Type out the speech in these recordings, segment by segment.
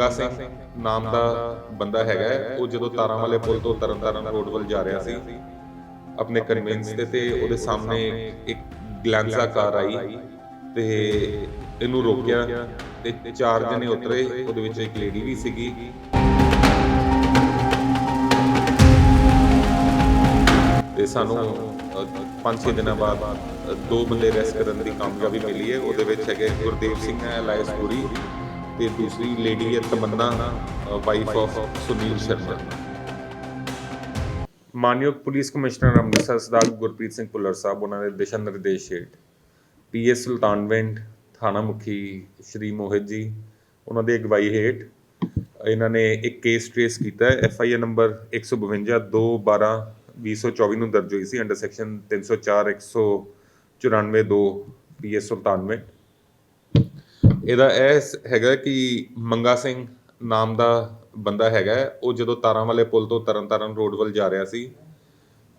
ਮੰਗਾ ਸਿੰਘ ਨਾਮ ਦਾ ਬੰਦਾ ਹੈਗਾ ਉਹ ਜਦੋਂ ਤਾਰਾਂ ਵਾਲੇ ਪੁਲ ਤੋਂ ਤਰਨਤਾਰਨ ਰੋਡ ਵੱਲ ਜਾ ਰਿਹਾ ਸੀ, ਆਪਣੇ ਕਨਵੈਂਸ ਤੇ ਤੇ ਉਹਦੇ ਸਾਹਮਣੇ ਇੱਕ ਗਲੈਂਜ਼ਾ ਕਾਰ ਆਈ ਤੇ ਇਹਨੂੰ ਰੋਕਿਆ ਤੇ ਚਾਰ ਜਣੇ ਉਤਰੇ, ਉਹਦੇ ਵਿੱਚ ਇੱਕ ਲੇਡੀ ਵੀ ਸੀਗੀ। ਤੇ ਸਾਨੂੰ 5-6 ਦਿਨਾਂ ਬਾਅਦ ਦੋ ਬੰਦੇ ਰੈਸ ਕਰਨ ਦੀ ਕਾਮਯਾਬੀ ਮਿਲੀ ਹੈ। ਉਹਦੇ ਵਿੱਚ ਹੈਗੇ ਗੁਰਦੇਵ ਸਿੰਘ ਹੈ ਅਲਾਇਸ ਪੁਰੀ ਤੇ ਦੂਸਰੀ ਲੇਡੀ ਹੈ ਤਮੰਨਾ ਵਾਈਫ ਆਫ ਸੁਨੀਲ ਸ਼ਰਮਾ। ਮਾਨਯੋਗ ਪੁਲਿਸ ਕਮਿਸ਼ਨਰ ਅੰਮ੍ਰਿਤਸਰ ਸਰਦਾਰ ਗੁਰਪ੍ਰੀਤ ਸਿੰਘ ਭੁੱਲਰ ਸਾਹਿਬ, ਉਹਨਾਂ ਦੇ ਦਿਸ਼ਾ ਨਿਰਦੇਸ਼ ਹੇਠ ਪੀਐਸ ਸੁਲਤਾਨਵਿੰਡ, ਥਾਣਾ ਮੁਖੀ ਸ਼੍ਰੀ ਮੋਹਿਤ ਜੀ, ਉਹਨਾਂ ਦੇ ਅਗਵਾਈ ਹੇਠ ਇਹਨਾਂ ਨੇ ਇੱਕ ਕੇਸ ਟ੍ਰੇਸ ਕੀਤਾ ਹੈ। ਐਫ ਆਈ ਆਰ ਨੰਬਰ 152 2 12 2024 ਨੂੰ ਦਰਜ ਹੋਈ ਸੀ ਅੰਡਰ ਸੈਕਸ਼ਨ 304 194 2 ਪੀਐਸ ਸੁਲਤਾਨਵਿੰਡ। ਇਹਦਾ ਇਹ ਹੈਗਾ ਕਿ ਮੰਗਾ ਸਿੰਘ ਨਾਮ ਦਾ ਬੰਦਾ ਹੈਗਾ। ਉਹ ਜਦੋਂ ਤਾਰਾਂ ਵਾਲੇ ਪੁਲ ਤੋਂ ਤਰਨਤਾਰਨ ਰੋਡ ਵੱਲ ਜਾ ਰਿਹਾ ਸੀ,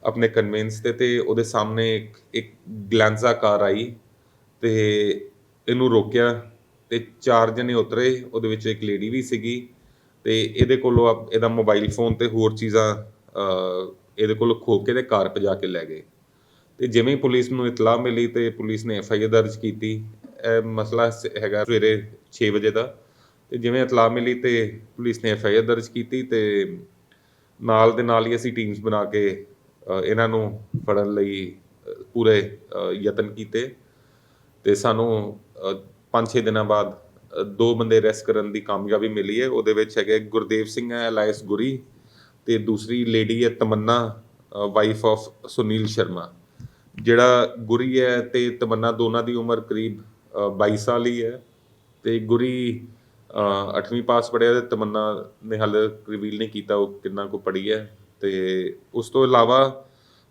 ਆਪਣੇ ਕਨਵੈਂਸ ਤੇ ਤੇ ਉਹਦੇ ਸਾਹਮਣੇ ਇੱਕ ਇੱਕ ਗਲੈਂਜ਼ਾ ਕਾਰ ਆਈ ਤੇ ਇਹਨੂੰ ਰੋਕਿਆ ਤੇ ਚਾਰ ਜਣੇ ਉਤਰੇ। ਉਹਦੇ ਵਿੱਚ ਇੱਕ ਲੇਡੀ ਵੀ ਸੀਗੀ ਤੇ ਇਹਦੇ ਕੋਲੋਂ ਆਪ- ਇਹਦਾ ਮੋਬਾਈਲ ਫੋਨ ਤੇ ਹੋਰ ਚੀਜ਼ਾਂ ਇਹਦੇ ਕੋਲੋਂ ਖੋ ਕੇ ਤੇ ਕਾਰ ਪਜਾ ਕੇ ਲੈ ਗਏ। ਤੇ ਜਿਵੇਂ ਪੁਲਿਸ ਨੂੰ ਇਤਲਾਹ ਮਿਲੀ ਤੇ ਪੁਲਿਸ ਨੇ ਐਫ ਆਈ ਆਰ ਦਰਜ ਕੀਤੀ ਇਹ ਮਸਲਾ ਸ- ਹੈਗਾ ਸਵੇਰੇ 6 ਵਜੇ ਦਾ ਤੇ ਜਿਵੇਂ ਇਤਲਾਹ ਮਿਲੀ ਤੇ ਪੁਲਿਸ ਨੇ ਐਫ ਆਈ ਆਰ ਦਰਜ ਕੀਤੀ ਤੇ ਨਾਲ ਦੇ ਨਾਲ ਹੀ ਅਸੀਂ ਟੀਮਸ ਬਣਾ ਕੇ ਅ, ਇਹਨਾਂ ਨੂੰ ਫੜਨ ਲਈ ਅ, ਪੂਰੇ ਅ, ਯਤਨ ਕੀਤੇ ਤੇ ਸਾਨੂੰ 5-6 ਦਿਨਾਂ ਬਾਅਦ ਅ, ਦੋ ਬੰਦੇ ਅਰੈਸਟ ਕਰਨ ਦੀ ਕਾਮਯਾਬੀ ਮਿਲੀ ਹੈ। ਉਹਦੇ ਵਿੱਚ ਹੈਗੇ ਗੁਰਦੇਵ ਸਿੰਘ ਹੈ ਅਲਾਇਸ ਗੁਰੀ ਤੇ ਦੂਸਰੀ ਲੇਡੀ ਹੈ ਤਮੰਨਾ ਵਾਈਫ ਆਫ ਸੁਨੀਲ ਸ਼ਰਮਾ। ਜਿਹੜਾ ਗੁਰੀ ਹੈ ਤੇ ਤਮੰਨਾ ਦੋਨਾਂ ਦੀ ਉਮਰ ਕਰੀਬ 22 ਸਾਲ ਹੀ ਹੈ ਤੇ ਗੁਰੀ 8ਵੀਂ ਪਾਸ ਪੜਿਆ ਤੇ ਤਮੰਨਾ ਨੇ ਹਾਲੇ ਰਿਵੀਲ ਨਹੀਂ ਕੀਤਾ ਉਹ ਕਿੰਨਾ ਕੁ ਪੜ੍ਹੀ ਹੈ ਤੇ ਉਸ ਤੋਂ ਇਲਾਵਾ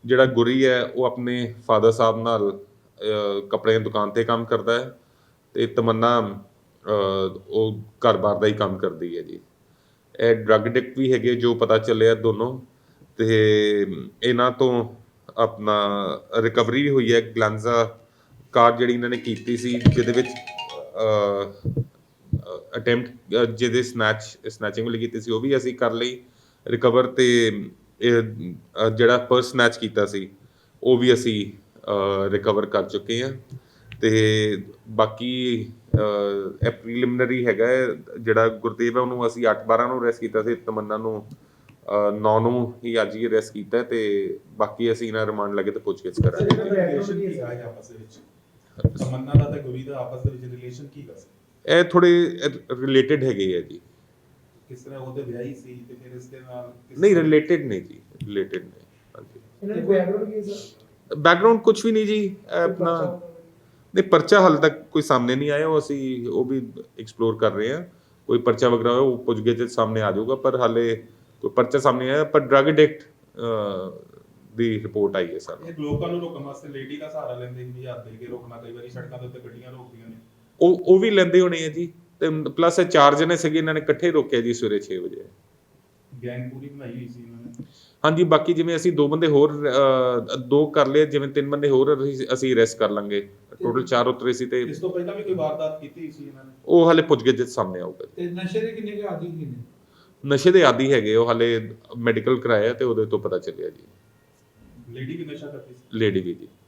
ਜਿਹੜਾ ਗੁਰੀ ਹੈ ਉਹ ਆਪਣੇ ਫਾਦਰ ਸਾਹਿਬ ਨਾਲ ਅ, ਕੱਪੜੇ ਦੀ ਦੁਕਾਨ ਤੇ ਕੰਮ ਕਰਦਾ ਹੈ ਤੇ ਤਮੰਨਾ ਉਹ ਘਰ-ਬਾਰ ਦਾ ਹੀ ਕੰਮ ਕਰਦੀ ਹੈ ਜੀ। ਇਹ ਡਰੱਗ ਐਡਿਕਟ ਵੀ ਹੈਗੇ ਜੋ ਪਤਾ ਚੱਲਿਆ ਦੋਨੋਂ ਤੇ ਇਹਨਾਂ ਤੋਂ ਆਪਣਾ ਰਿਕਵਰੀ ਵੀ ਹੋਈ ਹੈ ਗਲੈਂਜ਼ਾ ਕਾਰ ਜਿਹੜੀ ਇਹਨਾਂ ਨੇ ਕੀਤੀ ਸੀ, ਜਿਹਦੇ ਵਿੱਚ ਅਟੈਂਪਟ ਜਿਹਦੇ ਸਨੈਚ ਸਨੈਚਿੰਗ ਵਾਲੀ ਕੀਤੀ ਸੀ, ਉਹ ਵੀ ਅਸੀਂ ਕਰ ਲਈ। ਰਿਕਵਰ ਤੇ ਜਿਹੜਾ ਪਰਸ ਸਨੈਚ ਕੀਤਾ ਸੀ, ਉਹ ਵੀ ਅਸੀਂ ਰਿਕਵਰ ਕਰ ਚੁੱਕੇ ਹਾਂ। ਤੇ ਬਾਕੀ ਇਹ ਪ੍ਰੀਲਿਮਿਨਰੀ ਹੈਗਾ ਜਿਹੜਾ ਗੁਰਦੇਵ ਹੈ, ਉਹਨੂੰ ਅਸੀਂ 8-12 ਨੂੰ ਅਰੈਸਟ ਕੀਤਾ ਸੀ, ਤਮੰਨਾ ਨੂੰ 9 ਨੂੰ ਹੀ ਅੱਜ ਹੀ ਅਰੈਸਟ ਕੀਤਾ ਤੇ ਬਾਕੀ ਅਸੀਂ ਇਹਨਾਂ ਰਿਮਾਂਡ ਲੱਗੇ ਤੇ ਪੁੱਛਗਿੱਛ ਕਰਾਂਗੇ। ਤਮੰਨਾ ਦਾ ਤੇ ਗੁਰੀ ਦਾ ਆਪਸ ਦੇ ਵਿੱਚ ਰਿਲੇਸ਼ਨ ਕੀ ਕਰ ਸੀ ਇਹ ਥੋੜੇ ਰਿਲੇਟਡ ਹੈਗੇ ਆ ਜੀ। ਕਿਸ ਤਰ੍ਹਾਂ ਉਹਦੇ ਵਿਆਹੀ ਸੀ ਤੇ ਫਿਰ ਇਸ ਦੇ ਨਾਲ ਕਿਸ ਨਹੀਂ ਰਿਲੇਟਡ ਨਹੀਂ ਜੀ ਰਿਲੇਟਡ ਨਹੀਂ ਹਾਂਜੀ। ਇਹਨਾਂ ਦੇ ਬੈਕਗ੍ਰਾਉਂਡ ਕੀ ਹੈ ਸਰ? ਬੈਕਗ੍ਰਾਉਂਡ ਕੁਝ ਵੀ ਨਹੀਂ ਜੀ ਆਪਣਾ ਨਹੀਂ ਪਰਚਾ ਹਾਲੇ ਤੱਕ ਕੋਈ ਸਾਹਮਣੇ ਨਹੀਂ ਆਇਆ ਉਹ ਅਸੀਂ ਉਹ ਵੀ ਐਕਸਪਲੋਰ ਕਰ ਰਹੇ ਹਾਂ। ਕੋਈ ਪਰਚਾ ਵਗੈਰਾ ਉਹ ਪੁੱਛਗੇ ਤੇ ਸਾਹਮਣੇ ਆ ਜਾਊਗਾ ਪਰ ਹਾਲੇ ਕੋਈ ਪਰਚਾ ਸਾਹਮਣੇ ਆਇਆ ਪਰ ਡਰਗ ਐਡਿਕਟ ਦੀ ਰਿਪੋਰਟ ਆਈ ਹੈ ਸਾਨੂੰ ਇਹ ਲੋਕਾਂ ਨੂੰ ਰੋਕਣ ਵਾਸਤੇ ਲੇਡੀ ਦਾ ਸਹਾਰਾ ਲੈਂਦੇ ਸੀ ਹੱਥ ਦੇ ਕੇ ਰੋਕਣਾ ਕਈ ਵਾਰੀ ਸੜਕਾਂ ਦੇ ਉੱਤੇ ਗੱਡੀਆਂ ਰੋਕਦੀਆਂ ਨੇ। ਉਹ ਉਹ ਵੀ ਲੈਂਦੇ ਹੋਣੇ ਆ ਜੀ। ਤੇ ਪਲੱਸ ਇਹ ਚਾਰ ਜਣੇ ਸੀਗੇ ਇਹਨਾਂ ਨੇ ਇਕੱਠੇ ਰੋਕਿਆ ਜੀ ਸਵੇਰੇ 6 ਵਜੇ। ਗੈਂਗ ਪੂਰੀ ਬਣਾਈ ਹੋਈ ਸੀ ਇਹਨਾਂ ਨੇ। ਹਾਂਜੀ ਬਾਕੀ ਜਿਵੇਂ ਅਸੀਂ ਦੋ ਬੰਦੇ ਹੋਰ ਅਹ, ਦੋ ਕਰ ਲਏ ਜਿਵੇਂ ਤਿੰਨ ਬੰਦੇ ਹੋਰ ਅਸੀਂ- ਅਸੀਂ ਅਰੈਸਟ ਕਰ ਲਾਂਗੇ। ਟੋਟਲ ਚਾਰ ਉਤਰੇ ਸੀ ਤੇ ਇਸ ਤੋਂ ਪਹਿਲਾਂ ਵੀ ਕੋਈ ਵਾਰਦਾਤ ਕੀਤੀ ਹੋਈ ਸੀ ਇਹਨਾਂ ਨੇ? ਉਹ ਹਲੇ ਪੁੱਛ ਕੇ ਸਾਹਮਣੇ ਆਊਗਾ ਤੇ ਨਸ਼ੇ ਦੇ ਕਿੰਨੇ ਕੁ ਆਦੀ ਕੀ ਨੇ ਨਸ਼ੇ ਦੇ ਆਦੀ ਹੈਗੇ ਉਹ ਹਲੇ ਮੈਡੀਕਲ ਕਰਾਇਆ ਤੇ ਉਹਦੇ ਤੋਂ ਪਤਾ ਚੱਲਿਆ ਜੀ। ਲੇਡੀ ਵੀ ਨਸ਼ਾ ਕਰਦੀ ਸੀ? ਲੇਡੀ ਵੀ ਜੀ।